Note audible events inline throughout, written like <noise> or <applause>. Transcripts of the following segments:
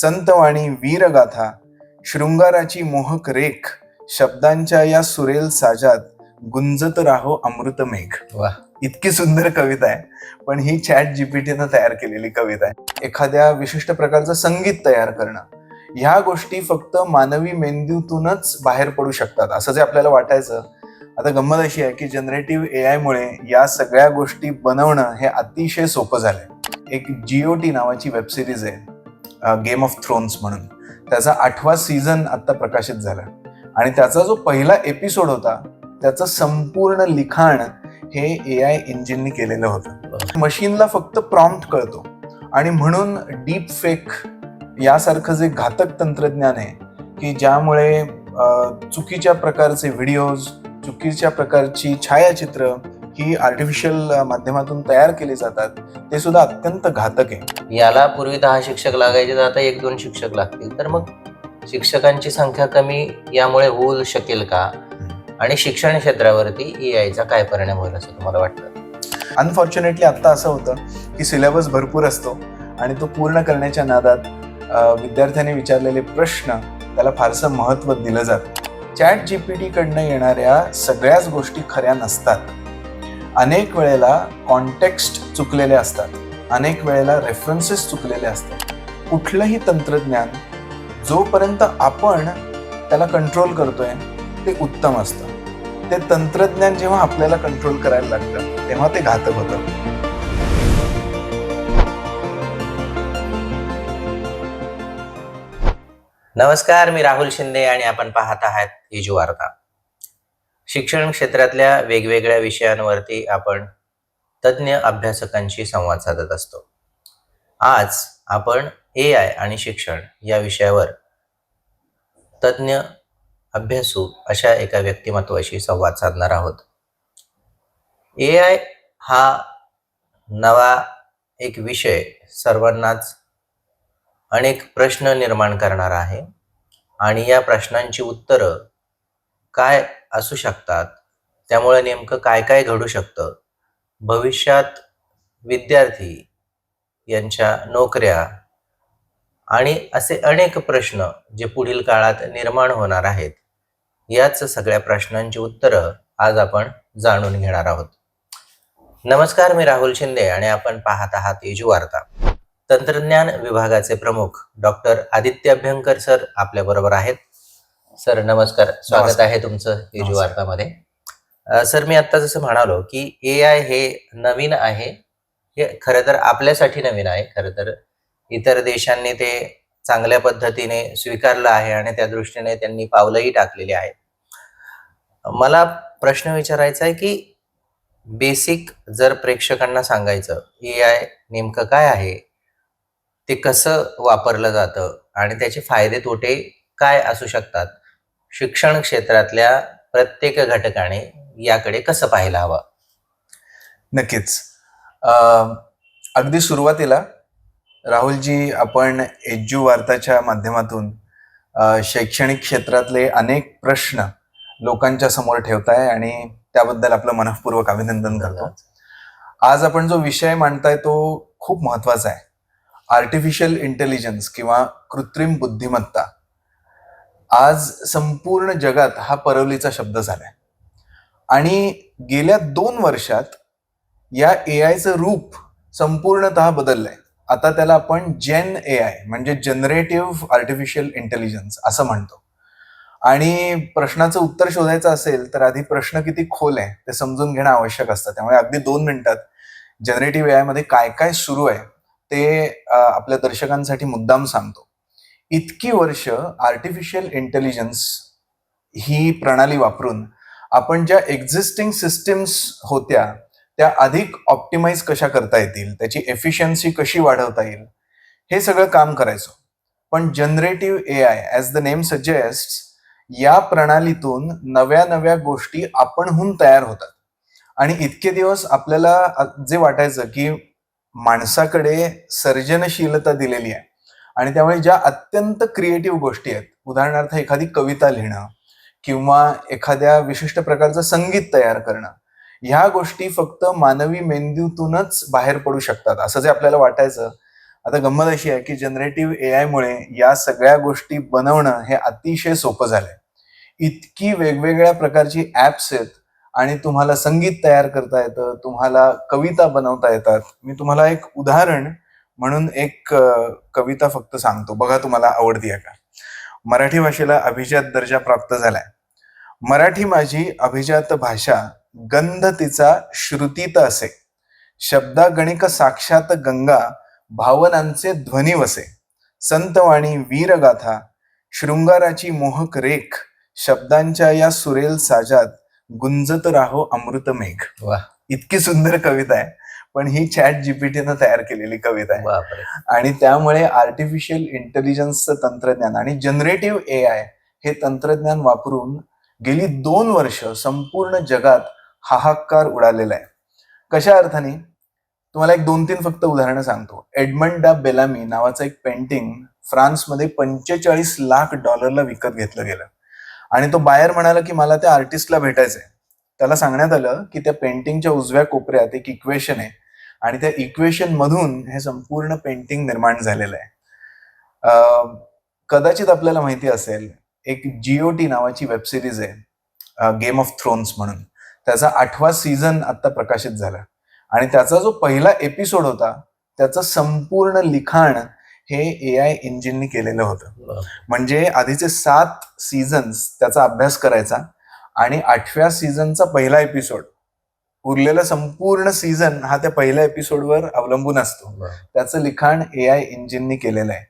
संतवाणी वीरगाथा शृंगाराची मोहक रेख शब्दांच्या या सुरेल साजात गुंजत राहो अमृतमेघ वा इतकी सुंदर कविता आहे. पण ही चॅट जीपीटीनं तयार केलेली कविता आहे. एखाद्या विशिष्ट प्रकारचं संगीत तयार करणं. ह्या गोष्टी फक्त मानवी मेंदूतूनच बाहेर पडू शकतात. असं जे आपल्याला वाटायचं आता गंमत अशी आहे की जनरेटिव्ह ए आय मुळे या सगळ्या गोष्टी बनवणं हे अतिशय सोपं झालंय. एक जीओटी नावाची वेबसिरीज आहे. गेम ऑफ थ्रोन्स म्हणून. त्याचा आठवा सीझन आता प्रकाशित झाला. आणि त्याचा जो पहिला एपिसोड होता त्याचं संपूर्ण लिखाण हे ए आय इंजिननी केलेलं होतं. मशीनला फक्त प्रॉम्प्ट कळतो. आणि म्हणून डीप फेक यासारखं जे घातक तंत्रज्ञान आहे की ज्यामुळे चुकीच्या प्रकारचे व्हिडिओज चुकीच्या प्रकारची छायाचित्र ही आर्टिफिशियल माध्यमातून तयार केली जातात ते सुद्धा अत्यंत घातक आहे. याला पूर्वी दहा शिक्षक लागायचे तर आता एक दोन शिक्षक लागतील. तर मग शिक्षकांची संख्या कमी यामुळे होऊ शकेल का? आणि शिक्षण क्षेत्रावरती ए आयचा काय परिणाम होईल असं तुम्हाला वाटतं? अनफॉर्च्युनेटली आत्ता असं होतं की सिलेबस भरपूर असतो आणि तो पूर्ण करण्याच्या नादात विद्यार्थ्यांनी विचारलेले प्रश्न त्याला फारसं महत्त्व दिलं जातं चॅट जी पी टीकडनं येणाऱ्या सगळ्याच गोष्टी खऱ्या नसतात. अनेक वेळेला कॉन्टेक्स्ट चुकलेले असतात. अनेक वेळेला रेफरन्सेस चुकलेले असतात. कुठलंही तंत्रज्ञान जोपर्यंत आपण त्याला कंट्रोल करतोय ते उत्तम असतं. ते तंत्रज्ञान जेव्हा आपल्याला कंट्रोल करायला लागतं तेव्हा ते घातक होतं. नमस्कार मी राहुल शिंदे आणि आपण पाहत आहात हिजू वार्ता. शिक्षण क्षेत्रातल्या वेगवेगळ्या विषयांवरती आपण तज्ज्ञ अभ्यासकांशी संवाद साधत असतो. आज आपण ए आय आणि शिक्षण या विषयावर तज्ज्ञ अभ्यासू अशा एका व्यक्तिमत्वाशी संवाद साधणार आहोत. ए आय हा नवा एक विषय सर्वांनाच अनेक प्रश्न निर्माण करणारा आहे. आणि या प्रश्नांची उत्तरं काय असू शकतात. त्यामुळे नेमकं काय काय घडू शकतं? भविष्यात विद्यार्थी यांच्या नोकऱ्या आणि असे अनेक प्रश्न जे पुढील काळात निर्माण होणार आहेत याच सगळ्या प्रश्नांची उत्तरं आज आपण जाणून घेणार आहोत. नमस्कार मी राहुल शिंदे आणि आपण पाहत आहात तेजू वार्ता. तंत्रज्ञान विभागाचे प्रमुख डॉक्टर आदित्य अभ्यंकर सर आपल्याबरोबर आहेत. सर नमस्कार. स्वागत. आहे तुमचं तेजू. वार्तामध्ये. सर मी आता जसं म्हणालो की ए आय हे नवीन आहे हे खरं तर आपल्यासाठी नवीन आहे. खरं तर इतर देशांनी ते चांगल्या पद्धतीने स्वीकारलं आहे आणि त्या दृष्टीने त्यांनी पावलंही टाकलेली आहेत. मला प्रश्न विचारायचा आहे की बेसिक जर प्रेक्षकांना सांगायचं ए आय नेमकं काय आहे? ते कसं वापरलं जातं? आणि त्याचे फायदे तोटे काय असू शकतात? शिक्षण क्षेत्रातल्या प्रत्येक घटकाने याकडे कसं पाहायला हवं? नक्कीच. अं, अगदी सुरुवातीला राहुलजी आपण एज्यू वार्ताच्या माध्यमातून शैक्षणिक क्षेत्रातले अनेक प्रश्न लोकांच्या समोर ठेवताय आणि त्याबद्दल आपलं मनःपूर्वक अभिनंदन करतो. आज आपण जो विषय मांडताय तो खूप महत्त्वाचा आहे. आर्टिफिशियल इंटेलिजन्स किंवा कृत्रिम बुद्धिमत्ता. आज संपूर्ण जगात हा परवलीचा शब्द झालाय. आणि गेल्या दोन वर्षात या ए आयचं रूप संपूर्णतः बदललंय. आता त्याला आपण जेन ए आय म्हणजे जनरेटिव्ह आर्टिफिशियल इंटेलिजन्स असं म्हणतो. आणि प्रश्नाचं उत्तर शोधायचं असेल तर आधी प्रश्न किती खोल आहे ते समजून घेणं आवश्यक असतं. त्यामुळे अगदी दोन मिनिटात जनरेटिव्ह ए आयमध्ये काय काय सुरू आहे ते आपल्या दर्शकांसाठी मुद्दाम सांगतो. इतकी वर्ष आर्टिफिशियल इंटेलिजन्स ही प्रणाली वापरून आपण ज्या एक्झिस्टिंग सिस्टीम्स होत्या त्या अधिक ऑप्टिमाइज कशा करता येतील त्याची एफिशियन्सी कशी वाढवता येईल हे सगळं काम करायचो. पण generative A I as the name suggest या प्रणालीतून नव्या नव्या गोष्टी आपणहून तयार होतात. आणि इतके दिवस आपल्याला जे वाटायचं की माणसाकडे सर्जनशीलता दिलेली आहे आणि त्यामुळे ज्या अत्यंत क्रिएटिव्ह गोष्टी आहेत उदाहरणार्थ एखादी कविता लिहिणं किंवा एखाद्या विशिष्ट प्रकारचं संगीत तयार करणं ह्या गोष्टी फक्त मानवी मेंदूतूनच बाहेर पडू शकतात असं जे आपल्याला वाटायचं. आता गंमत अशी आहे की जनरेटिव्ह ए आयमुळे या सगळ्या गोष्टी बनवणं हे अतिशय सोपं झालंय. इतकी वेगवेगळ्या प्रकारची ऍप्स आहेत आणि तुम्हाला संगीत तयार करता येतं तुम्हाला कविता बनवता येतात. मी तुम्हाला एक उदाहरण म्हणून एक कविता फक्त सांगतो. बघा तुम्हाला आवडतीये का? मराठी भाषेला अभिजात दर्जा प्राप्त झालाय. मराठी माझी अभिजात भाषा गंध तिचा श्रुतीत असे. शब्दागणिक साक्षात गंगा भावनांचे ध्वनी वसे. संतवाणी वीरगाथा शृंगाराची मोहक रेख शब्दांच्या या सुरेल साजात गुंजत राहो अमृत मेघ. वा इतकी सुंदर कविता आहे. पण ही चॅट जीपीटीनं तयार केलेली कविता आहे. आणि त्यामुळे आर्टिफिशियल इंटेलिजन्सचं तंत्रज्ञान आणि जनरेटिव्ह ए आय हे तंत्रज्ञान वापरून गेली दोन वर्ष संपूर्ण जगात हाहाकार उडालेला आहे. कशा अर्थाने? तुम्हाला एक दोन तीन फक्त उदाहरणं सांगतो. एडमंड डा बेलामी नावाचं एक पेंटिंग फ्रान्समध्ये पंचेचाळीस लाख डॉलरला विकत घेतलं गेलं. आणि तो बायर म्हणाला की मला त्या आर्टिस्टला भेटायचंय. त्याला सांगण्यात आलं की त्या पेंटिंगच्या उजव्या कोपऱ्यात एक इक्वेशन आहे. आणि त्या इक्वेशन मधून हे संपूर्ण पेंटिंग निर्माण झालेलं आहे. कदाचित आपल्याला माहिती असेल एक जीओटी नावाची वेब सिरीज आहे गेम ऑफ थ्रोन्स म्हणून. त्याचा आठवा सीझन आता प्रकाशित झाला. आणि त्याचा जो पहिला एपिसोड होता त्याचं संपूर्ण लिखाण हे ए आय इंजिननी केलेलं होतं. म्हणजे आधीचे सात सीझन्स त्याचा अभ्यास करायचा आणि आठव्या सीझनचा पहिला एपिसोड उरलेला संपूर्ण सीझन हा त्या पहिल्या एपिसोडवर अवलंबून असतो. त्याचं लिखाण ए आय इंजिननी केलेलं आहे.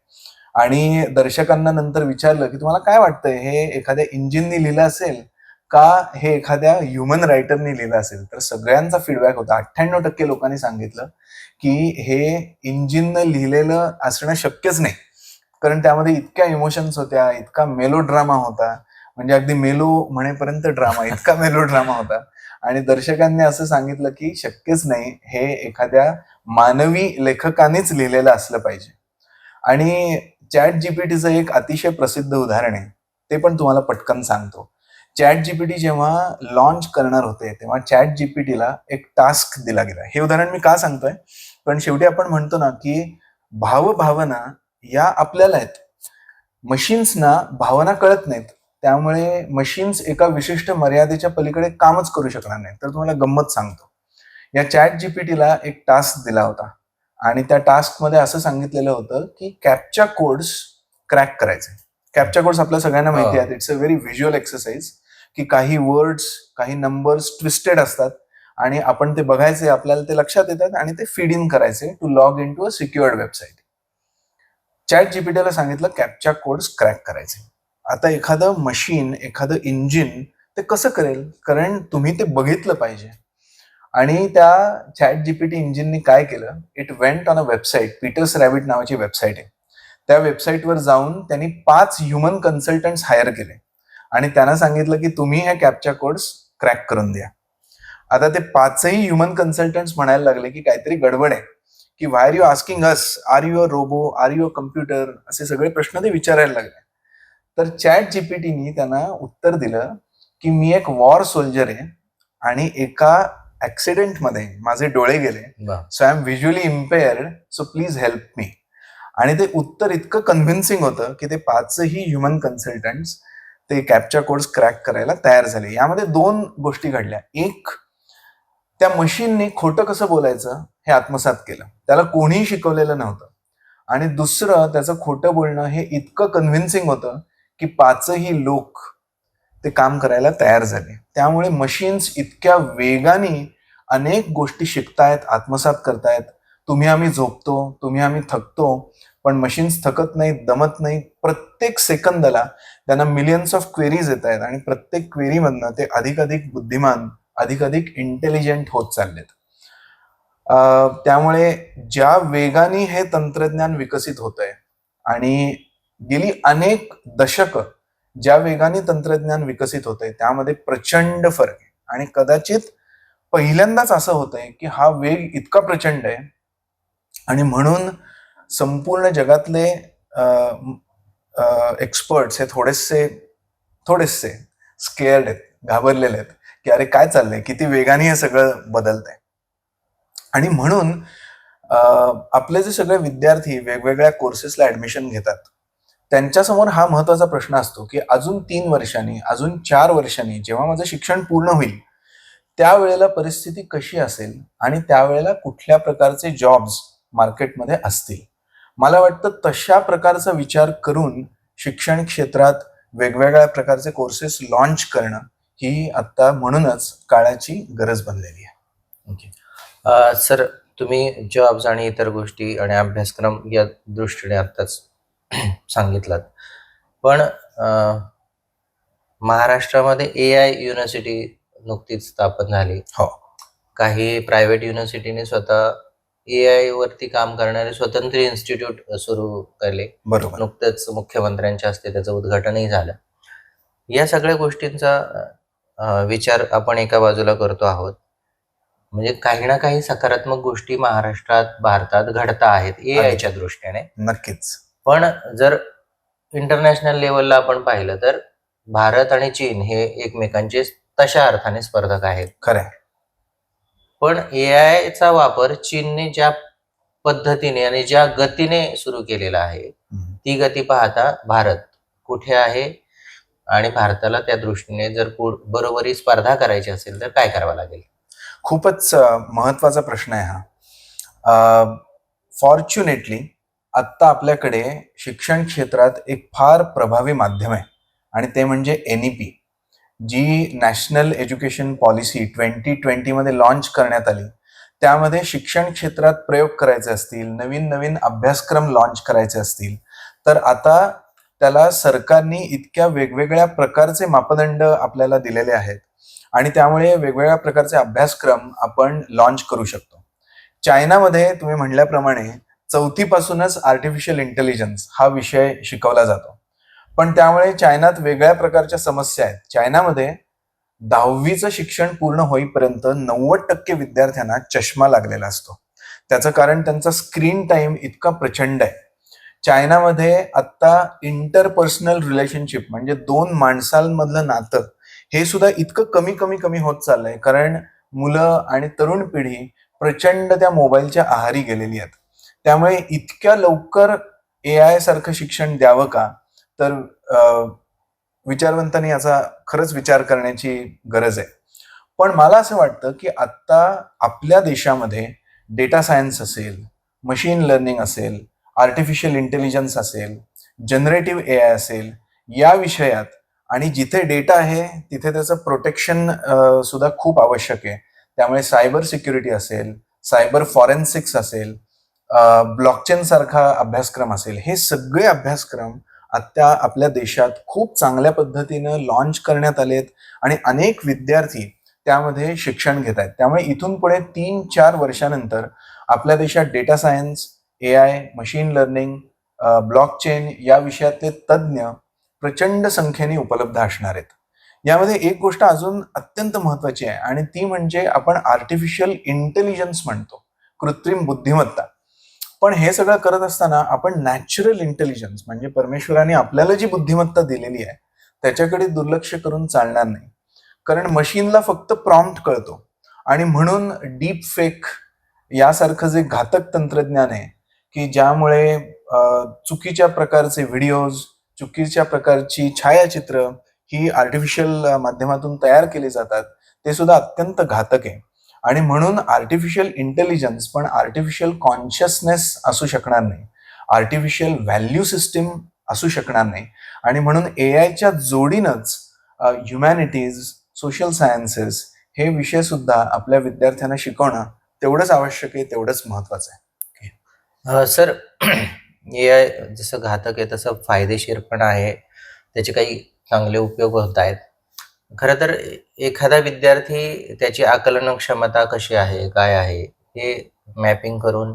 आणि दर्शकांना नंतर विचारलं की तुम्हाला काय वाटतंय हे एखाद्या इंजिननी लिहिलं असेल का हे एखाद्या ह्युमन रायटरनी लिहिलं असेल? तर सगळ्यांचा फीडबॅक होता. अठ्ठ्याण्णव टक्के लोकांनी सांगितलं की हे इंजिननं लिहिलेलं असणं शक्यच नाही. कारण त्यामध्ये इतक्या इमोशन्स होत्या इतका मेलो ड्रामा होता. म्हणजे अगदी मेलो म्हणेपर्यंत ड्रामा इतका मेलो ड्रामा होता. आणि दर्शकांनी असं सांगितलं की शक्यच नाही हे एखाद्या मानवी लेखकानेच लिहिलेलं असलं पाहिजे. आणि चॅट जीपीटीचं एक अतिशय प्रसिद्ध उदाहरण आहे. ते पण तुम्हाला पटकन सांगतो. चॅट जीपीटी जेव्हा लॉन्च करणार होते तेव्हा चॅट जीपीटीला एक टास्क दिला गेला. हे उदाहरण मी का सांगतोय? पण शेवटी आपण म्हणतो ना की भावभावना या आपल्याला आहेत. मशीन्सना भावना कळत नाहीत. त्यामुळे मशीन्स एका विशिष्ट मर्यादेच्या पलीकडे कामच करू शकणार नाहीत. तर तुम्हाला गंमत सांगतो. या चॅट जीपीटीला एक टास्क दिला होता. आणि त्या टास्कमध्ये असं सांगितलेलं होतं की कॅपच्या कोड्स क्रॅक करायचे. कॅपच्या कोड्स आपल्या सगळ्यांना माहिती. आहेत. It's a very visual exercise की काही वर्ड्स काही नंबर्स ट्विस्टेड असतात आणि आपण ते बघायचे आपल्याला ते लक्षात येतात आणि ते फीड इन करायचे to log in to a secured website chat जीपीटीला सांगितलं कॅपच्या कोड्स क्रॅक करायचे. आता एखादं मशीन एखादं इंजिन ते कसं करेल? कारण तुम्ही ते बघितलं पाहिजे. आणि त्या चॅट जीपीटी इंजिननी काय केलं? It went on a website Peter's rabbit नावाची वेबसाईट आहे. त्या वेबसाईटवर जाऊन त्यांनी पाच ह्युमन कन्सल्टंट्स हायर केले. आणि त्यांना सांगितलं की तुम्ही ह्या कॅपच्या कोड्स क्रॅक करून द्या. आता ते पाचही ह्युमन कन्सल्टंट्स म्हणायला लागले की काहीतरी गडबड आहे. की why are you asking us are you a robo are you a computer असे सगळे प्रश्न ते विचारायला लागले. तर चॅट जीपीटीनी त्यांना उत्तर दिलं की मी एक वॉर सोल्जर आहे आणि एका ऍक्सिडेंटमध्ये माझे डोळे गेले. So I am visually impaired so please help me आणि ते उत्तर इतकं कन्व्हिन्सिंग होतं की ते पाचही ह्युमन कन्सल्टंट्स ते कॅपच्या कोड्स क्रॅक करायला तयार झाले. यामध्ये दोन गोष्टी घडल्या. एक त्या मशीनने खोटं कसं बोलायचं हे आत्मसात केलं. त्याला कोणीही शिकवलेलं नव्हतं. आणि दुसरं त्याचं खोटं बोलणं हे इतकं कन्व्हिन्सिंग होतं की पाचही लोक ते काम करायला तयार झाले. त्यामुळे मशीन्स इतक्या वेगाने अनेक गोष्टी शिकतायत आत्मसात करतायत. तुम्ही आम्ही झोपतो तुम्ही आम्ही थकतो पण मशीन्स थकत नाहीत दमत नाहीत. प्रत्येक सेकंदाला त्यांना मिलियन्स ऑफ क्वेरीज येत आहेत आणि प्रत्येक क्वेरीमधनं ते अधिकाधिक बुद्धिमान अधिकाधिक इंटेलिजंट होत चाललेत. त्यामुळे ज्या वेगाने हे तंत्रज्ञान विकसित होत आहे आणि गेली अनेक दशकं ज्या वेगाने तंत्रज्ञान विकसित होत आहे त्यामध्ये प्रचंड फरक आहे. आणि कदाचित पहिल्यांदाच असं होत आहे की हा वेग इतका प्रचंड आहे आणि म्हणून संपूर्ण जगातले एक्सपर्ट्स हे थोडेसे थोडेसे स्केअर्ड आहेत घाबरलेले आहेत की अरे काय चाललंय किती वेगाने हे सगळं बदलतंय. आणि म्हणून आपले जे सगळे विद्यार्थी वेगवेगळ्या कोर्सेसला ऍडमिशन घेतात त्यांच्यासमोर हा महत्त्वाचा प्रश्न असतो की अजून तीन वर्षांनी अजून चार वर्षांनी जेव्हा माझं शिक्षण पूर्ण होईल त्यावेळेला परिस्थिती कशी असेल आणि त्यावेळेला कुठल्या प्रकारचे जॉब्स मार्केटमध्ये असतील? मला वाटतं तशा प्रकारचा विचार करून शिक्षण क्षेत्रात वेगवेगळ्या प्रकारचे कोर्सेस लॉन्च करणं ही आत्ता म्हणूनच काळाची गरज बनलेली आहे. ओके. सर तुम्ही जॉब्स आणि इतर गोष्टी आणि अभ्यासक्रम या दृष्टीने आत्ताच <clears throat> सांगितलात. पण महाराष्ट्रामध्ये ए आय युनिव्हर्सिटी नुकतीच स्थापन झाली. हो. काही प्रायव्हेट युनिव्हर्सिटीने स्वतः ए आय वरती काम करणारे स्वतंत्र इन्स्टिट्यूट सुरू केले. बरोबर. नुकतंच मुख्यमंत्र्यांच्या हस्ते त्याचं उद्घाटनही झालं. या सगळ्या गोष्टींचा विचार आपण एका बाजूला करतो आहोत. म्हणजे काही ना काही सकारात्मक गोष्टी महाराष्ट्रात भारतात घडता आहेत. ए आयच्या दृष्टीने. नक्कीच. पण जर इंटरनॅशनल लेवलला आपण पाहिलं तर भारत आणि चीन हे एकमेकांचे तशा अर्थाने स्पर्धक आहेत. खरंय. पण ए आयचा वापर चीनने ज्या पद्धतीने आणि ज्या गतीने सुरू केलेला आहे. ती गती पाहता भारत कुठे आहे आणि भारताला त्या दृष्टीने जर बरोबरी स्पर्धा करायची असेल तर काय करावं लागेल? खूपच महत्त्वाचा प्रश्न आहे हा. फॉर्च्युनेटली आत्ता आपल्याकडे शिक्षण क्षेत्रात एक फार प्रभावी माध्यम आहे. आणि ते म्हणजे एन ई पी जी नॅशनल एज्युकेशन पॉलिसी ट्वेंटी ट्वेंटीमध्ये लॉन्च करण्यात आली. त्यामध्ये शिक्षण क्षेत्रात प्रयोग करायचे असतील नवीन नवीन अभ्यासक्रम लॉन्च करायचे असतील. तर आता त्याला सरकारने इतक्या वेगवेगळ्या प्रकारचे मापदंड आपल्याला दिलेले आहेत. आणि त्यामुळे वेगवेगळ्या प्रकारचे अभ्यासक्रम आपण लॉन्च करू शकतो. चायनामध्ये तुम्ही म्हणल्याप्रमाणे चौथीपासूनच आर्टिफिशियल इंटेलिजन्स हा विषय शिकवला जातो. पण त्यामुळे चायनात वेगळ्या प्रकारच्या समस्या आहेत. चायनामध्ये दहावीचं शिक्षण पूर्ण होईपर्यंत नव्वद टक्के विद्यार्थ्यांना चष्मा लागलेला असतो. त्याचं कारण त्यांचा स्क्रीन टाइम इतका प्रचंड आहे. चायनामध्ये आत्ता इंटरपर्सनल रिलेशनशिप म्हणजे दोन माणसांमधलं नातं हे सुद्धा इतकं कमी कमी कमी होत चाललंय. कारण मुलं आणि तरुण पिढी प्रचंड त्या मोबाईलच्या आहारी गेलेली आहेत. त्यामुळे इतक्या लवकर ए आय सारखं शिक्षण द्यावं का? तर विचारवंतांनी याचा खरंच विचार करण्याची गरज आहे. पण मला असं वाटतं की आत्ता आपल्या देशामध्ये डेटा सायन्स असेल मशीन लर्निंग असेल आर्टिफिशियल इंटेलिजन्स असेल जनरेटिव्ह ए आय असेल या विषयात आणि जिथे डेटा आहे तिथे त्याचं प्रोटेक्शन सुद्धा खूप आवश्यक आहे. त्यामुळे सायबर सिक्युरिटी असेल सायबर फॉरेन्सिक्स असेल ब्लॉकचेन सारखा अभ्यासक्रम असेल हे सगळे अभ्यासक्रम आत्ता आपल्या देशात खूप चांगल्या पद्धतीनं लॉन्च करण्यात आलेत आणि अनेक विद्यार्थी त्यामध्ये शिक्षण घेत आहेत. त्यामुळे इथून पुढे तीन चार वर्षानंतर आपल्या देशात data science A I machine learning blockchain या विषयातले तज्ज्ञ प्रचंड संख्येने उपलब्ध असणार आहेत. यामध्ये एक गोष्ट अजून अत्यंत महत्वाची आहे आणि ती म्हणजे आपण आर्टिफिशियल इंटेलिजन्स म्हणतो. कृत्रिम बुद्धिमत्ता. पण हे सगळं करत असताना आपण नॅचरल इंटेलिजन्स म्हणजे परमेश्वराने आपल्याला जी बुद्धिमत्ता दिलेली आहे त्याच्याकडे दुर्लक्ष करून चालणार नाही. कारण मशीनला फक्त प्रॉम्प्ट कळतो. आणि म्हणून डीप फेक यासारखं जे घातक तंत्रज्ञान आहे की ज्यामुळे चुकीच्या प्रकारचे व्हिडिओज चुकीच्या प्रकारची छायाचित्र ही आर्टिफिशियल माध्यमातून तयार केली जातात ते सुद्धा अत्यंत घातक आहे. आणि म्हणून आर्टिफिशियल इंटेलिजन्स पण आर्टिफिशियल कॉन्शियसनेस असू शकणार नाही. आर्टिफिशियल व्हॅल्यू सिस्टीम असू शकणार नाही. आणि म्हणून ए आयच्या जोडीनंच ह्युमॅनिटीज सोशल सायन्सेस हे विषय सुद्धा आपल्या विद्यार्थ्यांना शिकवणं तेवढंच आवश्यक आहे तेवढंच महत्वाचं आहे. सर <clears throat> ए आय जसं घातक आहे तसं फायदेशीर पण आहे. त्याचे काही चांगले उपयोग होत आहेत. खरं तर एखादा विद्यार्थी त्याची आकलन क्षमता कशी आहे काय आहे हे मॅपिंग करून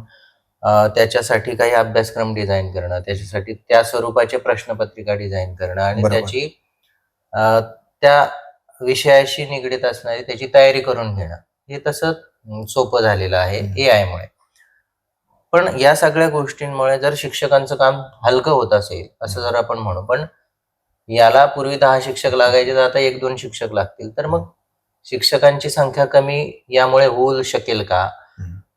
अ, त्याच्यासाठी काही अभ्यासक्रम डिझाईन करणं त्याच्यासाठी त्या स्वरूपाचे प्रश्नपत्रिका डिझाईन करणं आणि बरोबर. त्याची अ, त्या विषयाशी निगडीत असणारी त्याची तयारी करून घेणं हे तसं सोपं झालेलं आहे. ए आय मुळे पण या सगळ्या गोष्टींमुळे जर शिक्षकांचं काम हलकं होत असेल असं जर आपण म्हणू पण याला पूर्वी दहा शिक्षक लागायचे तर आता एक दोन शिक्षक लागतील. तर मग शिक्षकांची संख्या कमी यामुळे होऊ शकेल का.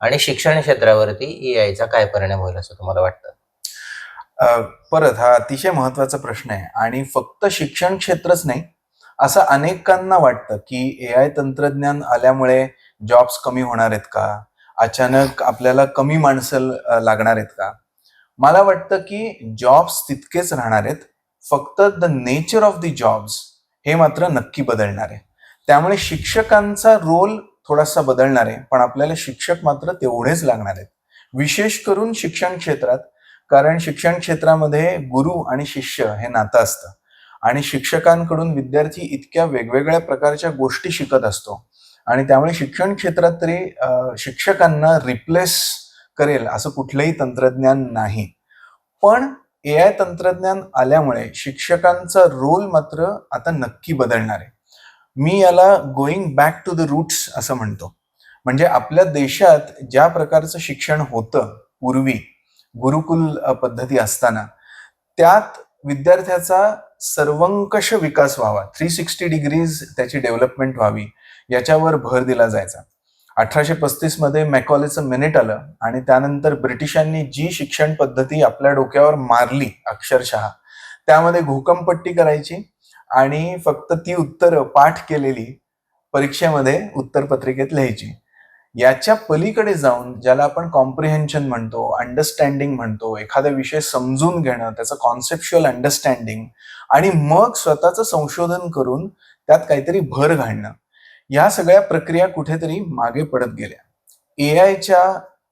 आणि शिक्षण क्षेत्रावरती ए चा काय परिणाम होईल असं तुम्हाला वाटतं? परत हा अतिशय महत्त्वाचा प्रश्न आहे. आणि फक्त शिक्षण क्षेत्रच नाही असं अनेकांना वाटतं की ए आय तंत्रज्ञान आल्यामुळे जॉब्स कमी होणार आहेत का? अचानक आपल्याला कमी माणसं लागणार आहेत का? मला वाटतं की जॉब्स तितकेच राहणार आहेत फक्त the nature of the jobs हे मात्र नक्की बदलणार आहे. त्यामुळे शिक्षकांचा रोल थोडासा बदलणार आहे पण आपल्याला शिक्षक मात्र तेवढेच लागणार आहेत. विशेष करून शिक्षण क्षेत्रात कारण शिक्षण क्षेत्रामध्ये गुरु आणि शिष्य हे नातं असतं. आणि शिक्षकांकडून विद्यार्थी इतक्या वेगवेगळ्या प्रकारच्या गोष्टी शिकत असतो. आणि त्यामुळे शिक्षण क्षेत्रात तरी शिक्षकांना रिप्लेस करेल असं कुठलंही तंत्रज्ञान नाही. पण ए आय तंत्रज्ञान आल्यामुळे शिक्षकांचा रोल मात्र आता नक्की बदलणार आहे. मी याला going back to the roots असं म्हणतो. म्हणजे आपल्या देशात ज्या प्रकारचं शिक्षण होतं पूर्वी गुरुकुल पद्धती असताना त्यात विद्यार्थ्याचा सर्वंकष विकास व्हावा. थ्री सिक्स्टी डिग्रीज त्याची डेव्हलपमेंट व्हावी याच्यावर भर दिला जायचा. अठराशे पस्तीसमध्ये मॅकॉलेचं मिनिट आलं आणि त्यानंतर ब्रिटिशांनी जी शिक्षण पद्धती आपल्या डोक्यावर मारली अक्षरशः त्यामध्ये घोकमपट्टी करायची आणि फक्त ती उत्तरं पाठ केलेली परीक्षेमध्ये उत्तरपत्रिकेत लिहायची. याच्या पलीकडे जाऊन ज्याला आपण कॉम्प्रिहेन्शन म्हणतो अंडरस्टँडिंग म्हणतो एखादा विषय समजून घेणं त्याचं कॉन्सेप्च्युअल अंडरस्टँडिंग आणि मग स्वतःचं संशोधन करून त्यात काहीतरी भर घालणं. या सगळ्या प्रक्रिया कुठेतरी मागे पडत गेल्या. ए आयच्या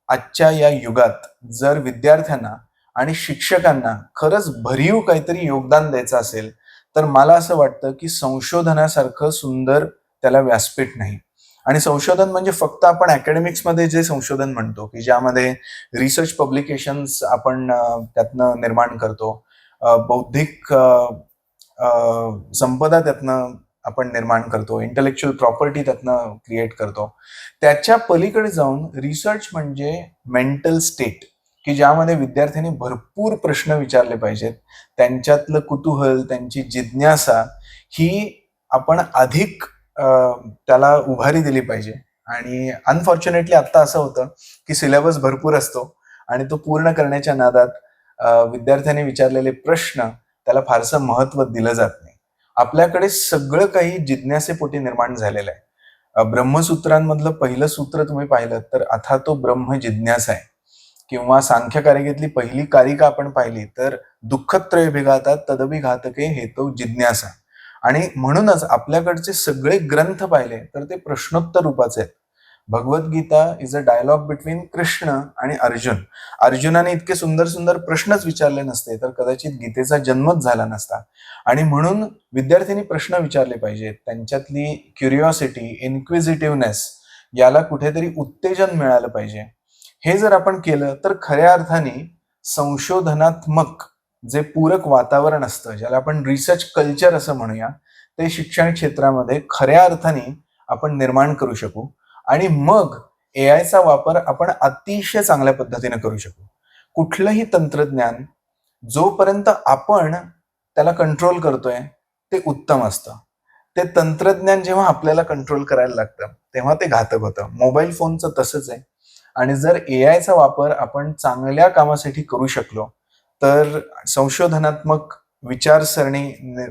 आजच्या या युगात जर विद्यार्थ्यांना आणि शिक्षकांना खरंच भरीव काहीतरी योगदान द्यायचं असेल तर मला असं वाटतं की संशोधनासारखं सुंदर त्याला व्यासपीठ नाही. आणि संशोधन म्हणजे फक्त आपण अकॅडमिक्समध्ये जे संशोधन म्हणतो की ज्यामध्ये रिसर्च पब्लिकेशन्स आपण त्यातनं निर्माण करतो बौद्धिक संपदा त्यातनं आपण निर्माण करतो इंटलेक्च्युअल प्रॉपर्टी त्यातनं क्रिएट करतो. त्याच्या पलीकडे जाऊन रिसर्च म्हणजे मेंटल स्टेट की ज्यामध्ये विद्यार्थ्यांनी भरपूर प्रश्न विचारले पाहिजेत. त्यांच्यातलं कुतूहल त्यांची जिज्ञासा ही आपण अधिक त्याला उभारी दिली पाहिजे. आणि अनफॉर्च्युनेटली आत्ता असं होतं की सिलेबस भरपूर असतो आणि तो पूर्ण करण्याच्या नादात विद्यार्थ्यांनी विचारलेले प्रश्न त्याला फारसं महत्त्व दिलं जात नाही. आपल्याकडे सगळं काही जिज्ञासेपोटी निर्माण झालेलं आहे. ब्रह्मसूत्रांमधलं पहिलं सूत्र तुम्ही पाहिलं तर अथा तो ब्रह्म जिज्ञासा आहे. किंवा सांख्य कारिकेतली पहिली कारिका आपण पाहिली तर दुःखत्रय भिघातात तदबी घातके हेतो जिज्ञासा. आणि म्हणूनच आपल्याकडचे सगळे ग्रंथ पाहिले तर ते प्रश्नोत्तर रूपाचे आहेत. Bhagavad Gita is a dialogue between Krishna आणि अर्जुन अर्जुनाने इतके सुंदर सुंदर प्रश्नच विचारले नसते तर कदाचित गीतेचा जन्मच झाला नसता. आणि म्हणून विद्यार्थ्यांनी प्रश्न विचारले पाहिजेत. त्यांच्यातली क्युरिओसिटी इन्क्विजिटिव्हनेस याला कुठेतरी उत्तेजन मिळालं पाहिजे. हे जर आपण केलं तर खऱ्या अर्थाने संशोधनात्मक जे पूरक वातावरण असतं ज्याला आपण रिसर्च कल्चर असं म्हणूया ते शिक्षण क्षेत्रामध्ये खऱ्या अर्थाने आपण निर्माण करू शकू. आणि मग ए आयचा वापर आपण अतिशय चांगल्या पद्धतीने करू शकू. कुठलंही तंत्रज्ञान जोपर्यंत आपण त्याला कंट्रोल करतोय ते उत्तम असतं. ते तंत्रज्ञान जेव्हा आपल्याला कंट्रोल करायला लागतं तेव्हा ते घातक होतं. मोबाईल फोनचं तसंच आहे. आणि जर ए आयचा वापर आपण चांगल्या कामासाठी करू शकलो तर संशोधनात्मक विचारसरणी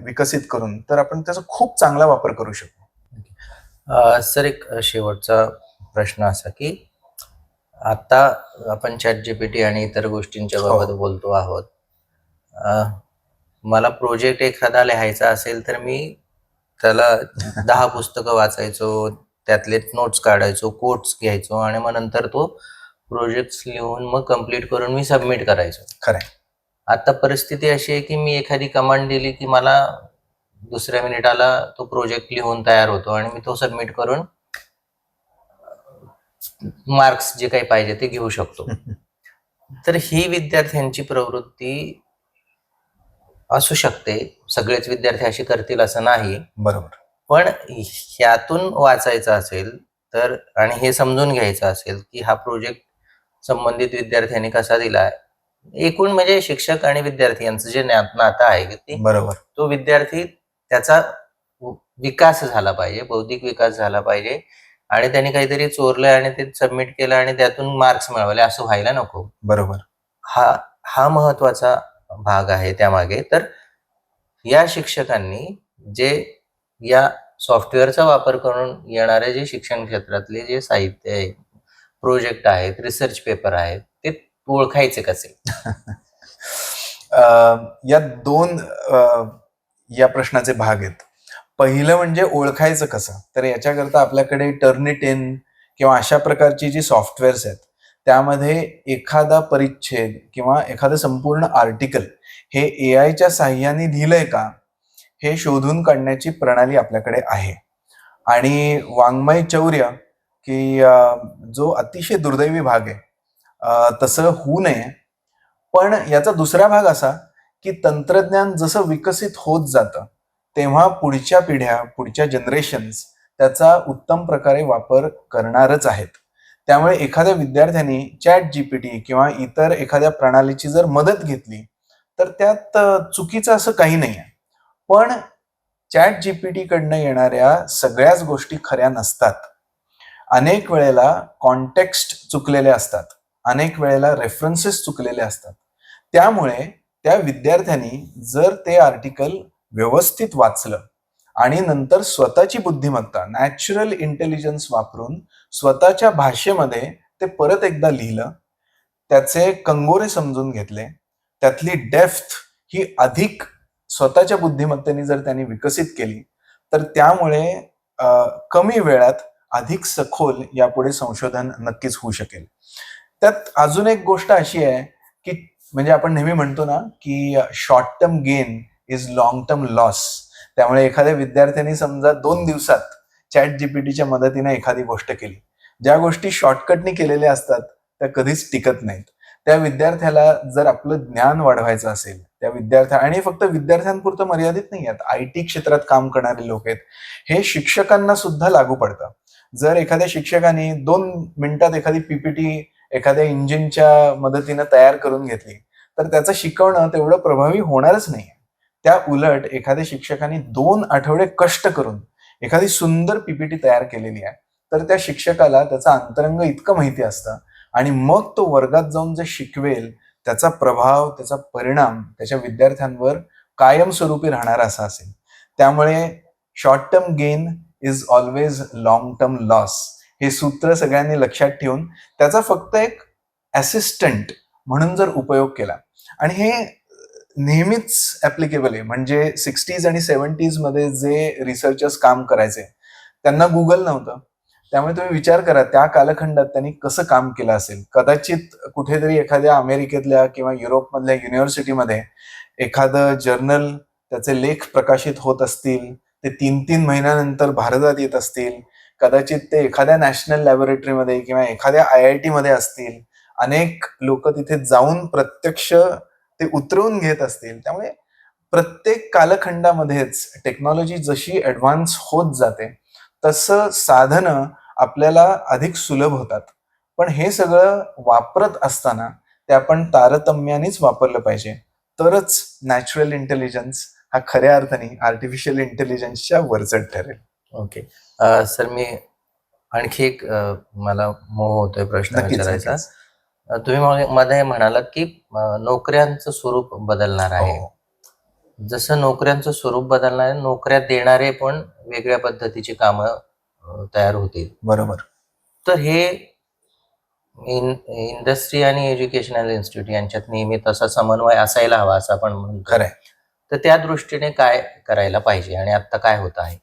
विकसित करून तर आपण त्याचा खूप चांगला वापर करू शकतो सर एक शेवटचा प्रश्न असा की आता आपण चॅट जीपीटी आणि इतर गोष्टींच्या हो. बाबत बोलतो आहोत. मला प्रोजेक्ट एखादा लिहायचा असेल तर मी त्याला दहा पुस्तकं वाचायचो त्यातले नोट्स काढायचो कोट्स घ्यायचो आणि मग नंतर तो प्रोजेक्ट लिहून मग कंप्लीट करून मी सबमिट करायचो. खरंय. आता परिस्थिती अशी आहे की मी एखादी कमांड दिली की मला दुसऱ्या मिनिटाला तो प्रोजेक्ट लिहून तयार होतो आणि मी तो सबमिट करून मार्क्स जे काही पाहिजे ते घेऊ शकतो. <laughs> तर ही विद्यार्थ्यांची प्रवृत्ती असू शकते. सगळेच विद्यार्थी अशी करतील असं नाही. बरोबर. पण ह्यातून वाचायचं असेल तर आणि हे समजून घ्यायचं असेल की हा प्रोजेक्ट संबंधित विद्यार्थ्यांनी कसा दिलाय. एकूण म्हणजे शिक्षक आणि विद्यार्थी यांचं जे नातं आहे की बरोबर. तो विद्यार्थी त्याचा विकास झाला पाहिजे बौद्धिक विकास झाला पाहिजे. आणि त्यांनी काहीतरी चोरलंय आणि ते सबमिट केलं आणि त्यातून मार्क्स मिळवले असं व्हायला नको. बरोबर. हा हा महत्त्वाचा भाग आहे त्यामागे. तर या शिक्षकांनी जे या सॉफ्टवेअरचा वापर करून येणारे जे शिक्षण क्षेत्रातले जे साहित्य आहे प्रोजेक्ट आहेत रिसर्च पेपर आहेत ते ओळखायचे कसे? <laughs> या दोन या प्रश्नाचे भाग आहेत. पहिलं म्हणजे ओळखायचं कसं? तर याच्याकरता आपल्याकडे टर्निटेन किंवा अशा प्रकारची जी सॉफ्टवेअर्स आहेत त्यामध्ये एखादा परिच्छेद किंवा एखादं संपूर्ण आर्टिकल हे ए आयच्या साह्याने लिहिलंय का? हे शोधून काढण्याची प्रणाली आपल्याकडे आहे. आणि वाङ्मय चौर्य की जो अतिशय दुर्दैवी भाग आहे तसं होऊ नये. पण याचा दुसरा भाग असा की तंत्रज्ञान जसं विकसित होत जातं तेव्हा पुढच्या पिढ्या पुढच्या जनरेशन्स त्याचा उत्तम प्रकारे वापर करणारच आहेत. त्यामुळे एखाद्या विद्यार्थ्यांनी चॅट जीपीटी किंवा इतर एखाद्या प्रणालीची जर मदत घेतली तर त्यात चुकीचं असं काही नाही आहे. पण चॅट जीपीटी कडनं येणाऱ्या सगळ्याच गोष्टी खऱ्या नसतात. अनेक वेळेला कॉन्टेक्स्ट चुकलेले असतात. अनेक वेळेला रेफरन्सेस चुकलेले असतात. त्यामुळे त्या विद्यार्थ्यांनी जर ते आर्टिकल व्यवस्थित वाचलं आणि नंतर स्वतःची बुद्धिमत्ता नॅचरल इंटेलिजन्स वापरून स्वतःच्या भाषेमध्ये ते परत एकदा लिहिलं त्याचे कंगोरे समजून घेतले त्यातली डेफ्थ ही अधिक स्वतःच्या बुद्धिमत्तेने जर त्यांनी विकसित केली तर त्यामुळे कमी वेळात अधिक सखोल यापुढे संशोधन नक्कीच होऊ शकेल. त्यात अजून एक गोष्ट अशी आहे की म्हणजे आपण नेहमी म्हणतो ना की short term gain is long term loss त्यामुळे एखाद्या विद्यार्थ्यांनी समजा दोन दिवसात चॅट जीपीटीच्या मदतीने एखादी गोष्ट केली. ज्या गोष्टी शॉर्टकटनी केलेल्या असतात त्या कधीच टिकत नाहीत. त्या विद्यार्थ्याला जर आपलं ज्ञान वाढवायचं असेल त्या विद्यार्थ्या आणि फक्त विद्यार्थ्यांपुरतं मर्यादित नाही आहेत आय टी क्षेत्रात काम करणारे लोक आहेत हे शिक्षकांना सुद्धा लागू पडतं. जर एखाद्या शिक्षकाने दोन मिनिटात एखादी पीपीटी एखाद्या इंजिनच्या मदतीनं तयार करून घेतली तर त्याचं शिकवणं तेवढं प्रभावी होणारच नाही त्या उलट एखाद्या शिक्षकाने दोन आठवडे कष्ट करून एखादी सुंदर पीपीटी तयार केलेली आहे तर त्या शिक्षकाला त्याचा अंतरंग इतकं माहिती असतं आणि मग तो वर्गात जाऊन जे शिकवेल त्याचा प्रभाव त्याचा परिणाम त्याच्या विद्यार्थ्यांवर कायमस्वरूपी राहणारा असा असेल. त्यामुळे short term gain is always long term loss हे सूत्र सगळ्यांनी लक्षात ठेवून त्याचा फक्त एक असिस्टंट म्हणून जर उपयोग केला. आणि हे नेहमीच ऍप्लिकेबल आहे. म्हणजे सिक्स्टीज आणि सेवन्टीजमध्ये जे रिसर्चर्स काम करायचे त्यांना गुगल नव्हतं. त्यामुळे तुम्ही विचार करा त्या कालखंडात त्यांनी कसं काम केलं असेल? कदाचित कुठेतरी एखाद्या अमेरिकेतल्या किंवा युरोपमधल्या युनिव्हर्सिटीमध्ये एखादं जर्नल त्याचे लेख प्रकाशित होत असतील ते तीन तीन महिन्यानंतर भारतात येत असतील कदाचित ते एखाद्या नॅशनल लॅबोरेटरीमध्ये किंवा एखाद्या आय आय टी मध्ये असतील. अनेक लोक तिथे जाऊन प्रत्यक्ष ते उतरवून घेत असतील. त्यामुळे प्रत्येक कालखंडामध्येच टेक्नॉलॉजी जशी ॲडव्हान्स होत जाते तसं साधनं आपल्याला अधिक सुलभ होतात. पण हे सगळं वापरत असताना ते आपण तारतम्यानेच वापरलं पाहिजे. तरच नॅचरल इंटेलिजन्स हा खऱ्या अर्थाने आर्टिफिशियल इंटेलिजन्सच्या वरचढ ठरेल. ओके सर मी आणखी एक मला मोह होतोय प्रश्न विचारायचा. तुम्ही मध्ये म्हणालात की नोकऱ्यांचं स्वरूप बदलणार आहे. हो. जसं नोकऱ्यांचं स्वरूप बदलणार आहे नोकऱ्या देणारे पण वेगळ्या पद्धतीची कामं तयार होतील. बरोबर. तर हे इन इंडस्ट्री आणि एज्युकेशनल इन्स्टिट्यूट यांच्यात नेहमी तसा समन्वय असायला हवा असं आपण म्हणतो. खरंय. तर त्या दृष्टीने काय करायला पाहिजे आणि आता काय होत आहे?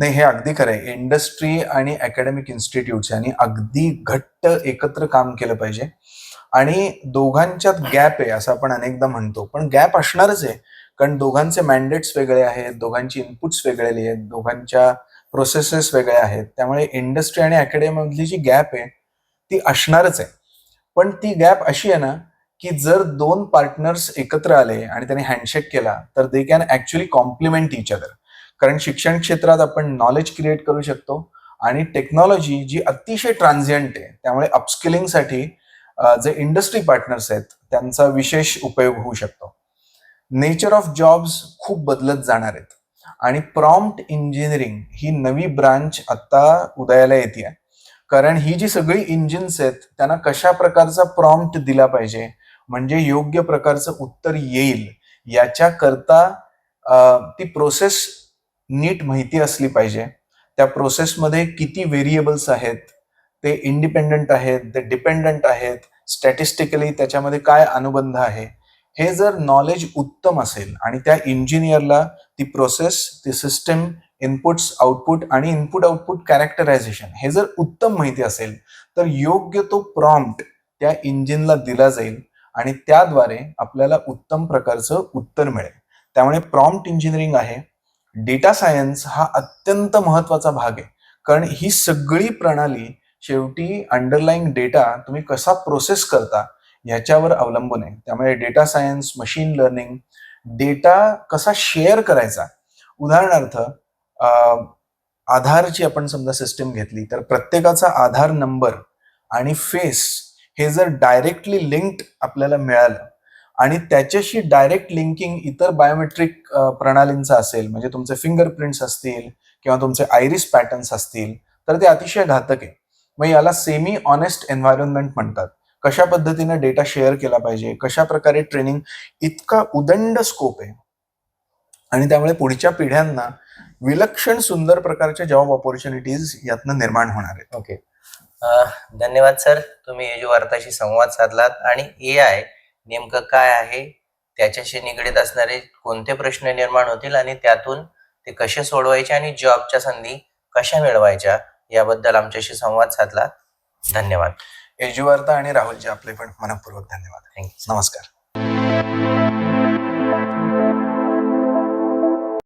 नाही हे अगदी खरं आहे. इंडस्ट्री आणि अकॅडमिक इन्स्टिट्यूट्स यांनी अगदी घट्ट एकत्र काम केलं पाहिजे. आणि दोघांच्यात गॅप आहे असं आपण अनेकदा म्हणतो. पण गॅप असणारच आहे. कारण दोघांचे मॅन्डेट्स वेगळे आहेत दोघांची इनपुट्स वेगळे आहेत दोघांच्या प्रोसेसेस वेगळ्या आहेत. त्यामुळे इंडस्ट्री आणि अकॅडमीमधली जी गॅप आहे ती असणारच आहे. पण ती गॅप अशी आहे ना की जर दोन पार्टनर्स एकत्र आले आणि त्यांनी हँडशेक केला तर they can actually compliment each other कारण शिक्षण क्षेत्रात आपण नॉलेज क्रिएट करू शकतो. आणि टेक्नॉलॉजी जी अतिशय ट्रान्झियंट आहे त्यामुळे अपस्किलिंगसाठी जे इंडस्ट्री पार्टनर्स आहेत त्यांचा विशेष उपयोग होऊ शकतो. नेचर ऑफ जॉब्स खूप बदलत जाणार आहेत. आणि प्रॉम्प्ट इंजिनिअरिंग ही नवी ब्रांच आत्ता उदयाला येते आहे कारण ही जी सगळी इंजिन्स आहेत त्यांना कशा प्रकारचा प्रॉम्प्ट दिला पाहिजे म्हणजे योग्य प्रकारचं उत्तर येईल याच्याकरता ती प्रोसेस नीट माहिती असली पाहिजे. त्या प्रोसेसमध्ये किती व्हेरिएबल्स आहेत ते इंडिपेंडंट आहेत ते डिपेंडंट आहेत स्टॅटिस्टिकली त्याच्यामध्ये काय अनुबंध आहे हे जर नॉलेज उत्तम असेल आणि त्या इंजिनियरला ती प्रोसेस ती सिस्टम इनपुट्स आउटपुट आणि इनपुट आउटपुट कॅरेक्टरायझेशन हे जर उत्तम माहिती असेल तर योग्य तो प्रॉम्प्ट त्या इंजिनला दिला जाईल आणि त्याद्वारे आपल्याला उत्तम प्रकारचं उत्तर मिळेल. त्यामुळे प्रॉम्प्ट इंजिनिअरिंग आहे डेटा सायन्स हा अत्यंत महत्त्वाचा भाग आहे. कारण ही सगळी प्रणाली शेवटी अंडरलाईंग डेटा तुम्ही कसा प्रोसेस करता ह्याच्यावर अवलंबून आहे. त्यामुळे data science machine learning data कसा शेअर करायचा? उदाहरणार्थ आधारची आपण समजा सिस्टीम घेतली तर प्रत्येकाचा आधार नंबर आणि फेस हे जर डायरेक्टली लिंक्ड आपल्याला मिळालं आणि त्याच्याशी डायरेक्ट लिंकिंग इतर बायोमेट्रिक प्रणालींचं असेल म्हणजे तुमचे फिंगरप्रिंट्स असतील किंवा तुमचे आयरिस पॅटर्न्स असतील तर ते अतिशय घातक आहे. मग याला सेमी ऑनेस्ट एन्व्हायरमेंट म्हणतात. कशा पद्धतीने डेटा शेअर केला पाहिजे? कशा प्रकारे ट्रेनिंग इतका उदंड स्कोप आहे. आणि त्यामुळे पुढच्या पिढ्यांना विलक्षण सुंदर प्रकारच्या जॉब ऑपॉर्च्युनिटीज यातनं निर्माण होणार आहेत. ओके धन्यवाद सर तुम्ही एजू वार्ताशी संवाद साधलात आणि ए आय नेमकं काय आहे? त्याच्याशी निगडीत असणारे कोणते प्रश्न निर्माण होतील आणि त्यातून ते कसे सोडवायचे आणि जॉबच्या संधी कशा मिळवायच्या याबद्दल आमच्याशी संवाद साधला. धन्यवाद. एजुवार्ता आणि राहुलजी आपले पण मनपूर्वक धन्यवाद. थँक्यू नमस्कार.